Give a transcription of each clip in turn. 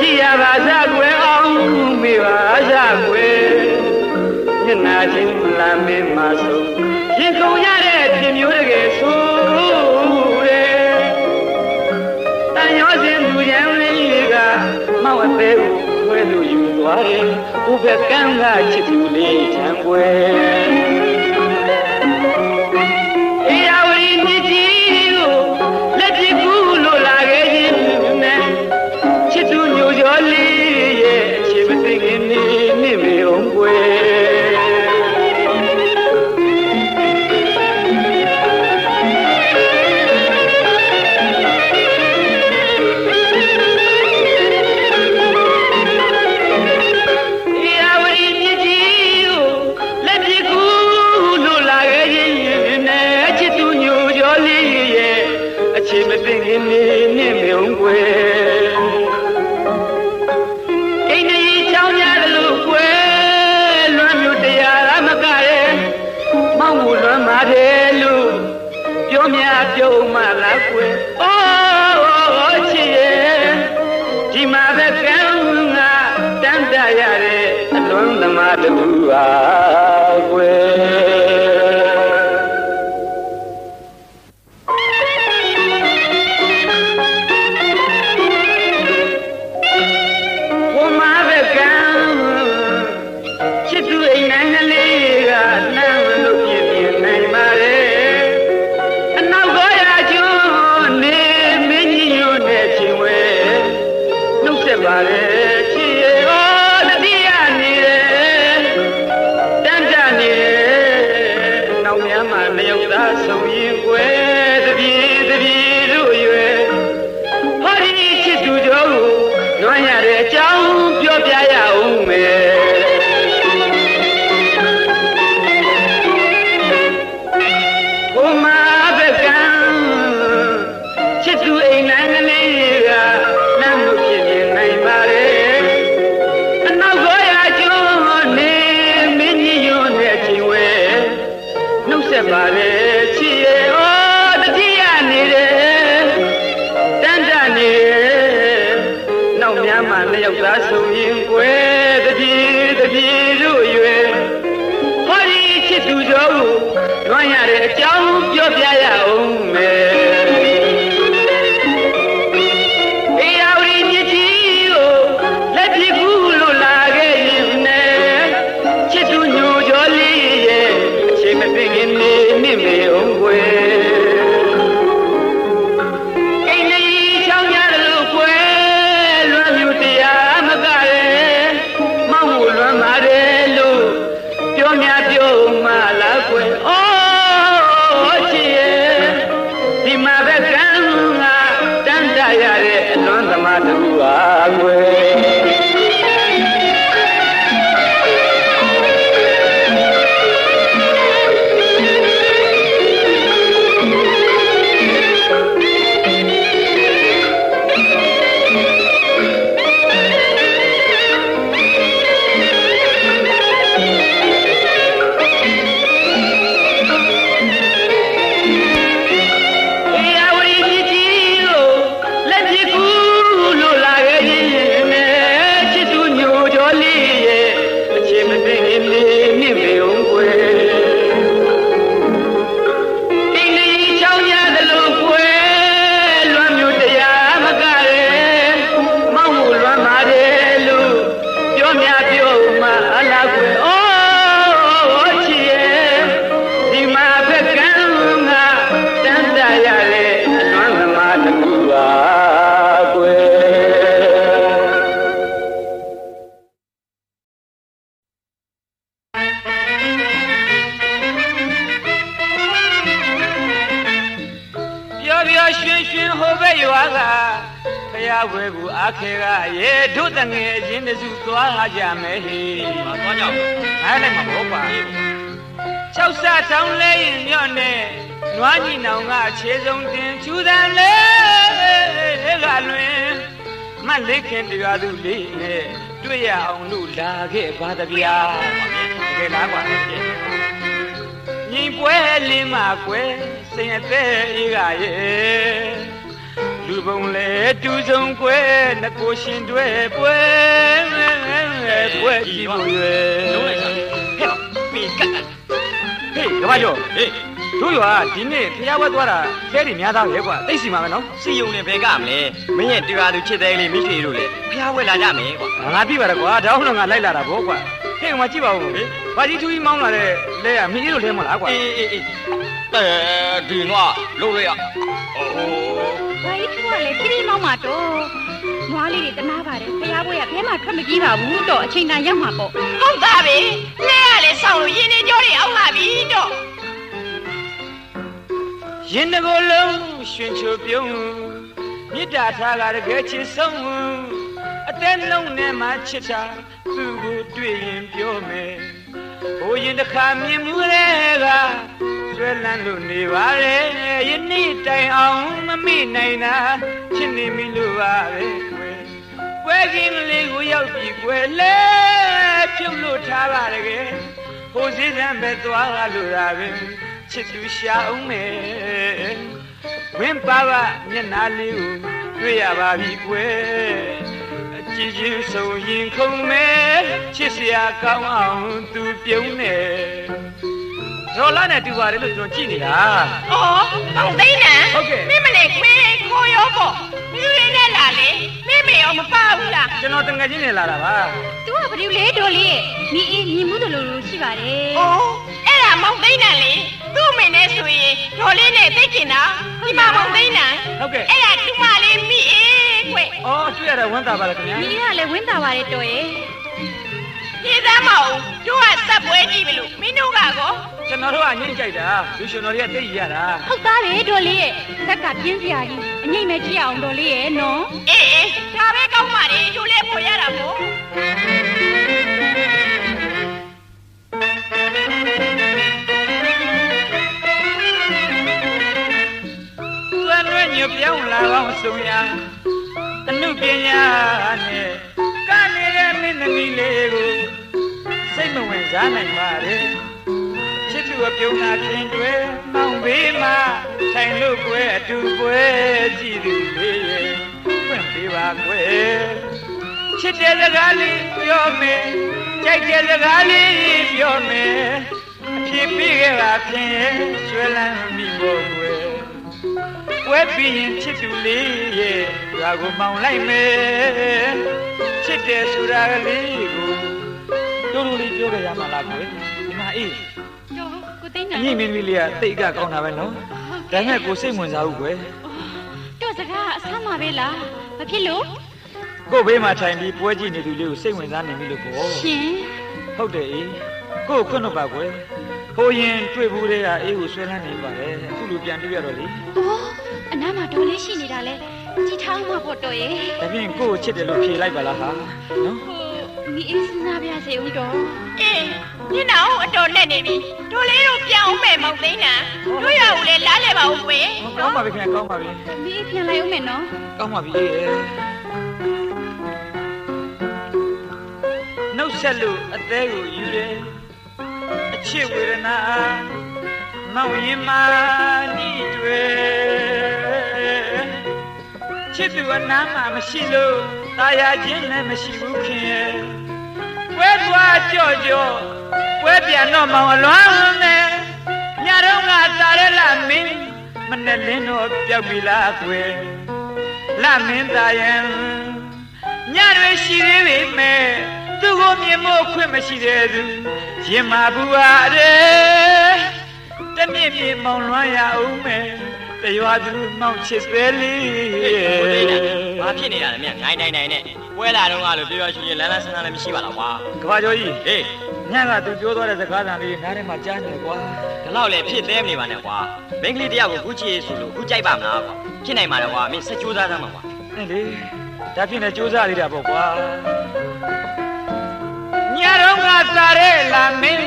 တိယဘာသာကွယ်အောင်မိဘာသာကွယ်ညနာချင်းလာမေးမှာဆုံးရင်ကုန်ရတဲ့ပြင်မျိုးတကယ်ဆိုတဲ့တန်ရောစဉ်လူရန်လေးကမောက်အသေးကိုွဲလို့ယူသွားတယ်ဘုဘကန်းကချစ်သူလေးထံွယ် ယုံမှလားကွယ်အိုးချစ်ရဲ့ဒီမှာပဲကံငါတန်တရရတဲ့အလွန်သမားတူပါကွယ် မှနှစ်ယောက်သာဆုံရင်ကွယ်တပြေတပြေတို့ရွယ်ဟောဒီချစ်သူတို့ကိုလွှမ်းရတဲ့အကြောင်းပြောပြရအောင်မယ် highway. ရှင်ဟိုဘက်ရွာကဖျားဝဲကူအခဲကရေတို့တငယ်အချင်းတစုသွားကြမယ်ဟေးဟာသွားကြအောင်အားလိုက်မှာဘောပါ၆ဆထောင်းလဲရင်ညော့နဲ့နွားညီနောင်ကခြေစုံတင်ချူတန်လဲကလွင်မလေးခင်တရားသူလေးနဲ့တွေ့ရအောင်လို့လာခဲ့ပါတဗျာတကယ်လားကွာညီပွဲလင်းမှာကွယ်စိန်အသက်အေးကရဲ့ လူပုံလေတူဆုံးကွယ်နှကိုရှင်တွေပွဲပွဲကြည့်ဖို့ရွယ်လုံးလိုက်စားဟဲ့ပီကတ်ဟေးကမ္ဘာကျော်ဟေးတို့ရွာဒီနေ့ဖျားဝဲသွားတာခဲတွေများသားပဲကွာသိစီမှာပဲနော်စီယုံနဲ့ဘယ်ကမလဲမင်းရဲ့တရားသူချစ်တဲ့လေးမိထေတို့လေဖျားဝဲလာကြမယ်ကွာငါသိပါတော့ကွာဒါအောင်တော့ငါလိုက်လာတာဗောကွာ ဟေးဟိုမှာကြည့်ပါဦးဟေးဘာကြီးထူကြီးမောင်းလာတဲ့လဲကမင်းကြီးတို့လဲမလားကွာအေးအေးအေးအဲဒီနွားလို့ရအိုး။ဘာကြီးထူကလည်းခရီးမောင်းမှာတော့နွားလေးတွေတနာပါတယ်။ဖျားပွဲကဘဲမှထွက်မပြေးပါဘူးတော့အချိန်တန်ရောက်မှာပေါ့ဟုတ်သားပဲလဲရလေဆောင်းလို့ရင်းနေကြောတွေအောက်လာပြီတော့ရင်တကိုယ်လုံးရှင်ချိုပြုံးမြစ်တာထားကတကယ်ချစ်ဆုံးအသက်လုံးနဲ့မှချစ်တာ သူ့ကိုတွေ့ရင်ပြောမယ်ဟိုရင်တစ်ခါမြင်မှုတဲ့ကဆွဲလန်းလို့နေပါရဲ့ယနေ့တိုင်အောင်မမိနိုင်တာချစ်နေပြီလို့ပါပဲကွယ်ပွဲကင်းလေးကိုရောက်ပြီကွယ်လဲပြုတ်လို့ထားပါတကယ်ဟိုစည်းစမ်းပဲသွားလို့ရပါချစ်သူရှာအောင်မယ်ဝင်းပါပါမျက်နှာလေးကိုတွေ့ရပါပြီကွယ်အ ကြည့်ချင်းဆုံးရင်ခုန်မယ်ချစ်စရာကောင်းအောင်သူပြုံးနေဒေါ်လာနဲ့တူပါတယ်လို့ကျွန်တော်ကြည့်နေတာ။အော်မောင်သိန်းနံဟုတ်ကဲ့မင်းမလေးခွေးခိုးရောပေါ့မင်းလေးနဲ့လာလေမင်းမေရောမပါဘူးလားကျွန်တော်တငယ်ချင်းနေလာတာပါ။ तू ကဘယ်လိုလဲတော်လေးရဲ့မိအေးမြင်မှုတို့လိုလိုရှိပါတယ်။အော်အဲ့ဒါမောင်သိန်းနံလေသူ့အမေနဲ့ဆိုရင်ဒေါ်လေးနဲ့သိကျင်တာဒီမှာမောင်သိန်းနံဟုတ်ကဲ့အဲ့ဒါသူမလေးမိအေး ခွေအော်တွေ့ရတာဝမ်းသာပါလားခင်ဗျာ။မိအေးကလည်းဝင်းတာပါတယ်တော်ရဲ့ပြေးသားမအောင်တို့ကစက်ပွဲကြည့်မလို့မင်းတို့ကကောကျွန်တော်တို့ကညှိကြိုက်တာလူရှင်တော်တွေကသိရတာ။ဟုတ်သားပဲတော်လေးရဲ့ဇက်ကပြင်းစရာကြီးအငိမ့်မဲ့ကြည့်အောင်တော်လေးရဲ့နော်အေးအေးဒါပဲကောင်းပါလေတို့လည်းပေါ်ရတာပေါ့သွန်ရွညပြောင်းလာအောင်ဆုံရ အနုပညာနဲ့ကနေတဲ့မင်းသမီးလေးကိုစိတ်မဝင်စားနိုင်ပါနဲ့ချစ်သူအပြုံးနာခင်တွေမောင်ဘေးမှာထိုင်လို့ကွယ်အတူပွဲကြည့်သူလေးရဲ့ဖွင့်ပေးပါကွယ်ချစ်တဲ့စကားလေးပြောမယ်ကြိုက်တဲ့စကားလေးပြောမယ်အဖြစ်ပြီးခဲ့တာခင်ရဲ့ဆွဲလန်းမိဖို့ကွယ် ပွဲပြီးရင်ချစ်သူလေးရဲ့ဓာကိုမောင်လိုက်မယ်ချစ်တယ်ဆိုတာကလေးကိုတို့တို့လေးပြောကြရမှာလားကွယ်ဒီမှာအေး။တော်ကိုသိန်းအနာညီမင်းမီလေးကတိတ်ကကောင်းတာပဲနော်ဒါနဲ့ကိုစိတ်ဝင်စားဘူးကွယ်တော်စကားအဆမ်းမှာပဲလား။ဘာဖြစ်လို့ကို့ဘေးမှာထိုင်ပြီးပွဲကြည့်နေသူလေးကိုစိတ်ဝင်စားနေပြီလို့ပေါ့ရှင်ဟုတ်တယ်အေးကို့ခွင့်တော့ပါကွယ်ဟိုရင်တွေ့ဘူးတဲ့ကအေးကိုဆွဲလန်းနေပါတယ်အခုလိုပြန်တွေ့ရတော့လေ။အော်အ နားမှာတော်လေးရှိနေတာလဲကြည်ထားမှာပေါ့တော်ရဲ့ဒါဖြင့်ကို့ကိုချစ်တယ်လို့ဖြေလိုက်ပါလားဟာနော်။ဟိုမိအေးစဉ်းစားပြစေဦးတော်အေးညနေအောင်အတော်နဲ့နေပြီတို့လေးတို့ပြန်အောင်မယ်မောင်သိန်းနံတို့ရဦးလေလားလဲပါဦးကွယ်ကောင်းပါပြီခင်ဗျာကောင်းပါပြီ။မိအေးပြန်လိုက်ဦးမယ်နော်ကောင်းပါပြီနှုတ်ဆက်လို့အသေးကိုယူတယ်အချစ်ဝေဒနာမောင်ရင်မာနီတွေချ စ်သူအနားမှာမရှိလို့ตายရခြင်းလည်းမရှိဘူးခင်ရဲ့ပွဲသွားကြော့ကြော့ပွဲပြန်တော့မောင်အလွမ်းနဲ့ညတော့ကစားရလာမင်းမနဲ့လင်းတော့ပြောက်ပြီလားကွယ် လမင်းသားယံညတွေရှိသေးပေမဲ့သူ့ကိုမြင်မို့ခွင့်မရှိတဲ့သူရင်မာဘူးဟာတဲ့တမြင့်မြင့်မောင်လွှမ်းရအောင်မယ် တရွာသူမောင်ချစ်သေးလေးကိုသိနေတာဘာဖြစ်နေတာလဲမြငိုင်းနိုင်နိုင်နဲ့ပွဲလာတော့ကလို့ပြောပြောရှင်ရှင်လန်းလန်းဆန်းဆန်းလည်းမရှိပါလားကွာကဘာကျော်ကြီးဟေးငညကသူပြောသွားတဲ့စကားသံလေးနားထဲမှာကြားနေကွာဒီလောက်လည်းဖြစ်သေးမနေပါနဲ့ကွာမိန်းကလေးတယောက်ကိုခုချစ်ဆိုလို့ခုကြိုက်ပါမလားကွာဖြစ်နိုင်ပါတော့ကွာမင်းစက်ကြိုးစားသမ်းပါကွာအဲ့လေဒါဖြစ်နေစူးစမ်းသေးတာပေါ့ကွာညတော့ကစားတဲ့လာမင်း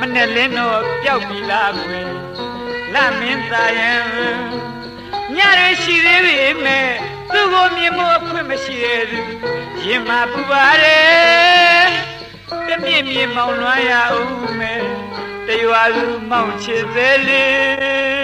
မနဲ့လင်းတော့ပျောက်ပြီလားကွယ် လာမင်းသားရင်ညရရှိသေးပေမဲ့သူ့ကိုမြင်မို့အခွင့်မရှိတဲ့သူရင်မပူပါတယ်တမြင့်မြင့်မောင်လွှမ်းရအောင်မယ်တရွာသူမောင်ချစ်သေးလေ